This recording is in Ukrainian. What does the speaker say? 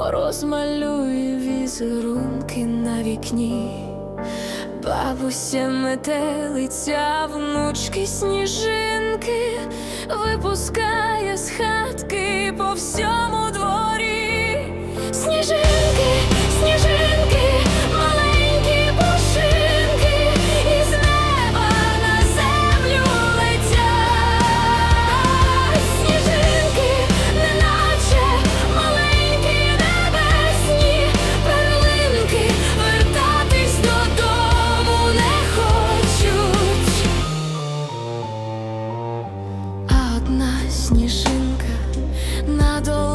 мороз малює візерунки на вікні, бабуся метелиця, внучки сніжинки, випускає з хатки по всьому. adore